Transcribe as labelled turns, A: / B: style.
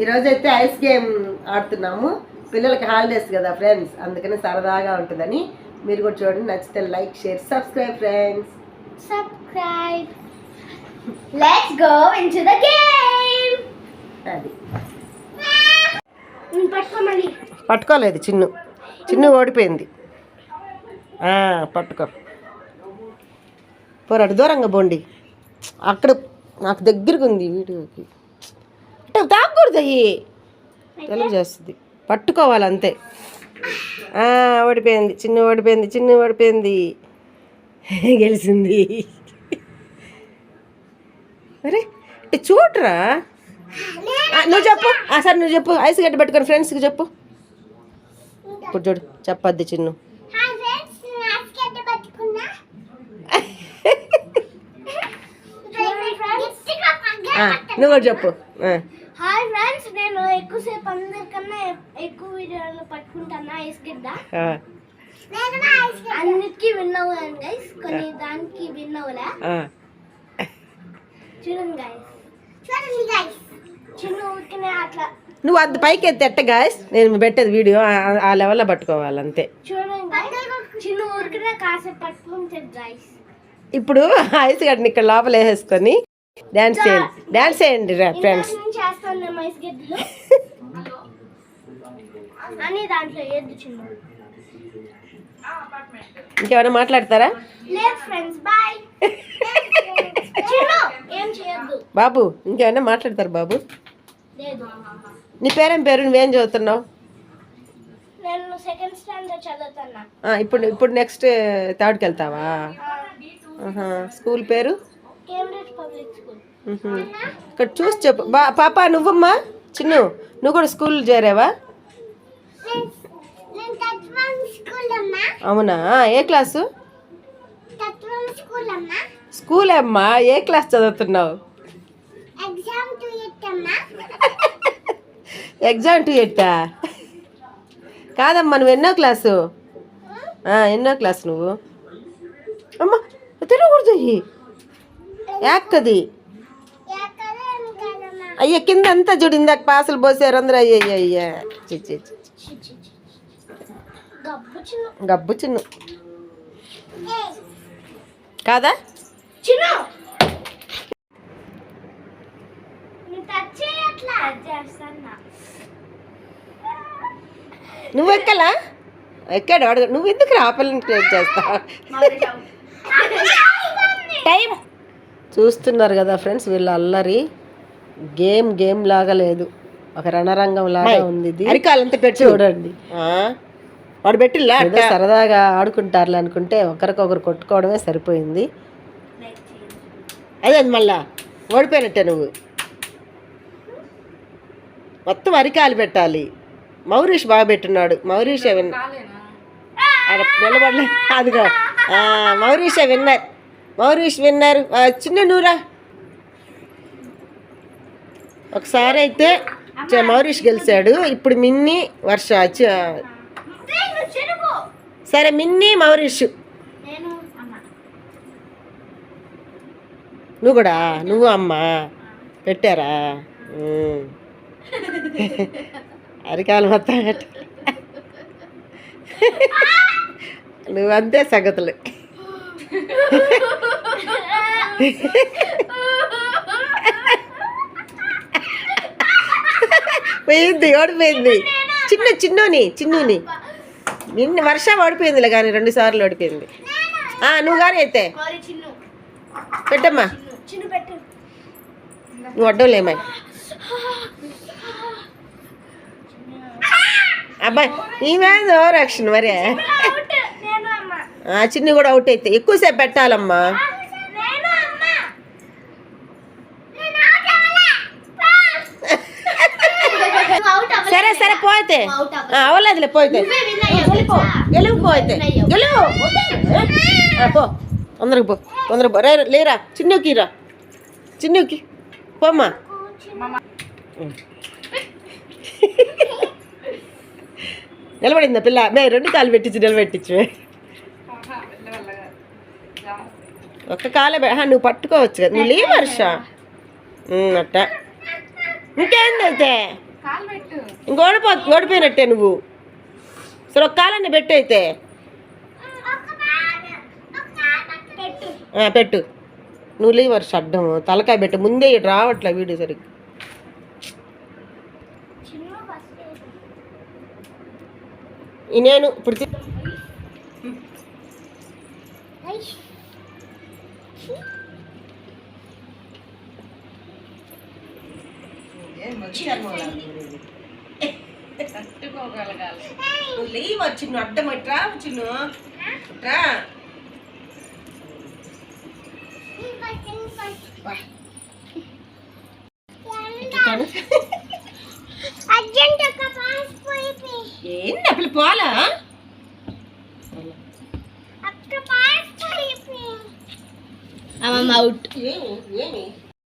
A: ఈరోజు అయితే ice game ఆడుతున్నాము. పిల్లలకి హాలిడేస్ కదా ఫ్రెండ్స్ అందుకని సరదాగా ఉంటుందని. మీరు కూడా చూడండి నచ్చితే like share subscribe friends.
B: Subscribe. Let's go into the game.
A: అది.
B: పట్టుకోమని
A: పట్టుకోలేదు చిన్ను. చిన్ను ఓడిపోయింది. ఆ, పట్టుకో. పోరాడు దూరంగా బోండి అక్కడ నాకు దగ్గరగా ఉంది వీడియోకి. అయ్యి తెలుగు చేస్తుంది. పట్టుకోవాలి అంతే. ఓడిపోయింది. చిన్ను ఓడిపోయింది చిన్ను ఓడిపోయింది. గెలిచింది. అరే చూడరా? నువ్వు చెప్పు. ఆ, సరే నువ్వు చెప్పు. ఐస్ గడ్డ పెట్టుకొని ఫ్రెండ్స్కి చెప్పు. ఇప్పుడు చూడు చెప్పద్ది చిన్ను. నువ్వు కూడా చెప్పు.
B: నేను ఎక్కువసేపు అందరికన్నా ఎక్కువ వీడియోలు పట్టుకుంటాను ఐస్ గిడ్డ అన్నిటికీ విన్ గైస్ కొన్ని దానికి విన్ అవ్వలే. చూడండి గైస్ చూడండి గైస్ చిన్న ఊరికనే అట్లా.
A: నువ్వు అది పైకి ఎత్తి ఎట్ట గాయస్ నేను పెట్టేది వీడియో ఆ- లెవెల్లో పట్టుకోవాలి అంతే.
B: చిన్న ఊరికనే కాసేపు పట్టుకుంటుంది గైస్
A: ఇప్పుడు ఐస్ గడ్డని ఇక్కడ లోపల వేసేసుకొని డ్యాన్స్ చేయండి. డ్యాన్స్ చేయండి ఫ్రెండ్స్
B: గడ్డలు అని దాంట్లో ఏది చిన్న
A: ఇంకేమైనా మాట్లాడతారా?
B: లేదు ఫ్రెండ్స్ బాయ్. చిన్న ఏం చేయొద్దు.
A: బాబు ఇంకేమైనా మాట్లాడతారు బాబు?
B: లేదు.
A: నీ పేరేం పేరు? నువ్వేం చదువుతున్నావు?
B: నేను సెకండ్ స్టాండర్డ్ చదువుతున్నా.
A: ఆ, ఇప్పుడు ఇప్పుడు నెక్స్ట్ థర్డ్కి వెళ్తావా? ఆహా, స్కూల్ పేరు?
B: Cambridge public school.
A: ఇక్కడ చూసి చెప్పు. బా పాప నువ్వమ్మా? చిన్ను నువ్వు కూడా స్కూల్ చేరావా? అవునా? ఏ క్లాసు?
B: స్కూల్ అమ్మా.
A: ఏ క్లాస్ చదువుతున్నావు?
B: ఎగ్జామ్ టు
A: ఎట్టా కాదమ్మా నువ్వు ఎన్నో క్లాసు? ఎన్నో క్లాస్ నువ్వు? అమ్మా తిరగకూడదు. యాక్కది అయ్యా కింద అంతా చూడు ఇందాక పాసలు పోసారు అందరూ. అయ్యా అయ్యా.
B: గబ్బు చిన్న.
A: కాదా? నువ్వు ఎక్కలా? ఎక్కాడు అడుగు నువ్వు ఎందుకు రాపలని క్రియేట్ చేస్తావు? టైం. చూస్తున్నారు కదా ఫ్రెండ్స్ వీళ్ళ అల్లరి. గేమ్ గేమ్ లాగా లేదు. ఒక రణరంగం లాగా ఉంది ఇది. అరికాలంతా పెట్టి. చూడండి. వాడు పెట్టిల్లా ఏదో సరదాగా ఆడుకుంటారులే అనుకుంటే ఒకరికొకరు కొట్టుకోవడమే సరిపోయింది. అదే మళ్ళా ఓడిపోయినట్టే నువ్వు. మొత్తం అరికాలు పెట్టాలి. మౌరీష్ బాగా పెట్టున్నాడు. మౌరీష్ నిలబడలే. అదిగో. మౌరీష్ విన్నర్. మౌరీష్ విన్నర్. చిన్న నూరా. ఒకసారి అయితే చ- మౌరీష్ గెలిచాడు. ఇప్పుడు మిన్ని వర్ష సరే మిన్ని మౌరీష్. నువ్వు కూడా నువ్వు అమ్మ. పెట్టారా? అరికాలు మొత్తం పెట్ట. నువ్వంతే సంగతులు. పోయింది ఓడిపోయింది. చిన్న చిన్నోని చిన్నుని. నిన్న వర్షం ఓడిపోయిందిలే కానీ రెండు సార్లు ఓడిపోయింది. ఆ, నువ్వు కానీ అయితే.
B: మరి
A: పెట్టమ్మా. నువ్వు అడ్డంలేమా అబ్బాయి ఈమె రక్షణ మరే.
B: అమ్మ.
A: ఆ, చిన్ని కూడా అవుట్ అయితే. ఎక్కువసేపు పెట్టాలమ్మా
B: నేను అమ్మ నేను అవుట్ అవ్వలే నువ్వు అవుట్
A: ఆ, అవ్వలేదులే వెళ్ళిపో.
B: తెలుసా?
A: గెలువు
B: అయ్యావు.
A: గెలువు పో. తొందరగా పో. తొందరగా పో. రే లేరా. చిన్నుకి రా. చిన్నుకి. పోమ్మా. నిలబడిందా పిల్ల? మే రెండు కాలు పెట్టించు నిలబెట్టించు. ఒక్క కాలే నువ్వు పట్టుకోవచ్చు కదా. నువ్వు లేవు వర్ష అట్ట. ఇంకేంది అయితే
B: పెట్టు.
A: ఇంక ఓడిపో ఓడిపోయినట్టే నువ్వు. సరే ఒక కాలాన్ని పెట్టు అయితే.
B: పెట్టు.
A: నువ్వు లీవర్ షడ్డం. తలకాయ పెట్టు. ముందే ఇటు రావట్లే వీడియో సరిగ్గా. నేను ఇప్పుడు తి- నువ్వు లీవ్ వచ్చిన్ను అడ్డం ఇట్రా వచ్చిన్ను ఇట్రా
B: అర్జెంట్ ఒక పాస్ పోయి
A: ఏంది అప్పుడు పోలా?
B: అవుట్.
A: ఏమి ఏమి?